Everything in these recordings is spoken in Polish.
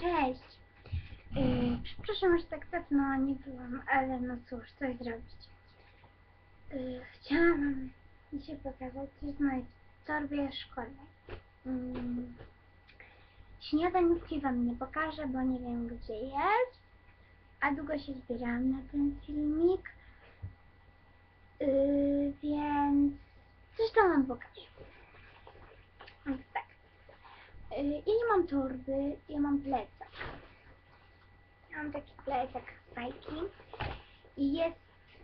Cześć. Yy, przepraszam, że tak dawno nie byłam, ale no cóż, coś zrobić. Yy, chciałam dzisiaj pokazać coś z mojej torbie szkolnej. Yy, śniadaniówki wam nie pokażę, bo nie wiem gdzie jest, a długo się zbierałam na ten filmik, yy, więc coś tam wam pokażę. Więc tak. Yy, Ja nie mam torby, ja mam plecak. Ja mam taki plecak z bajki i jest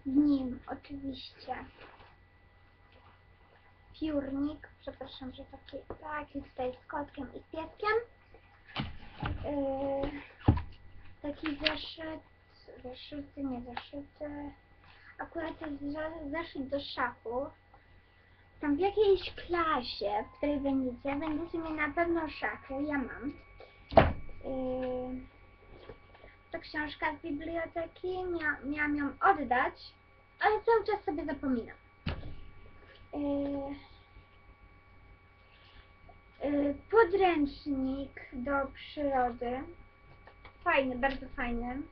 w nim oczywiście piórnik, przepraszam, że taki, taki tutaj z kotkiem i z pieskiem. Yy, taki zeszyt, zeszyty, nie zeszyty, akurat jest ze- zeszyt do szachów. Tam w jakiejś klasie, w której będziecie, będziecie mieli na pewno szachy, ja mam. Yy, to książka z biblioteki, Mia, miałam ją oddać, ale cały czas sobie zapominam. Yy, yy, podręcznik do przyrody. Fajny, bardzo fajny.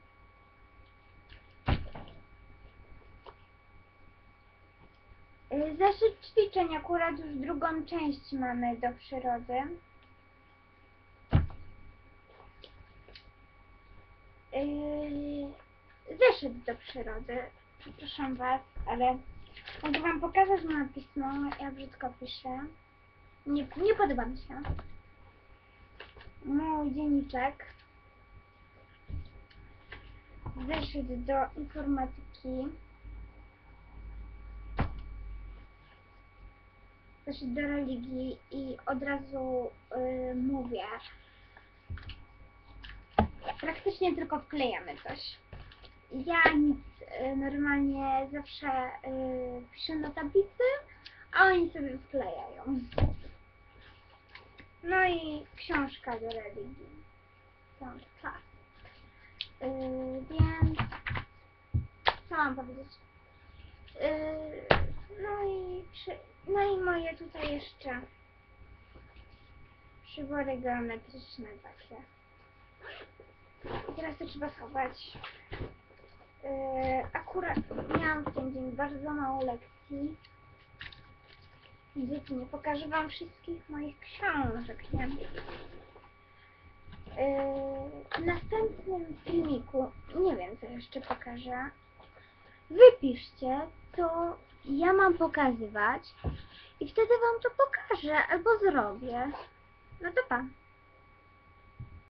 Yy, Zeszyt ćwiczeń, akurat już drugą część mamy do przyrody. Yy, zeszyt do przyrody. Przepraszam Was, ale mogę Wam pokazać moje pismo. Ja brzydko piszę. Nie, nie podoba mi się. Mój dzienniczek. Zeszyt do informatyki. Zeszyt do religii i od razu yy, mówię, praktycznie tylko wklejamy coś. Ja nic y, normalnie zawsze y, piszę na tablicy, a oni sobie wklejają. No i książka do religii. Czas. Y, więc co mam powiedzieć? Y, no i przy, no i moje tutaj jeszcze przybory geometryczne takie. I teraz to trzeba schować. Yy, akurat miałam w ten dzień bardzo mało lekcji. Dzieci, nie pokażę Wam wszystkich moich książek, nie? Yy, w następnym filmiku, nie wiem co jeszcze pokażę, wypiszcie, co ja mam pokazywać i wtedy Wam to pokażę albo zrobię. No to pa.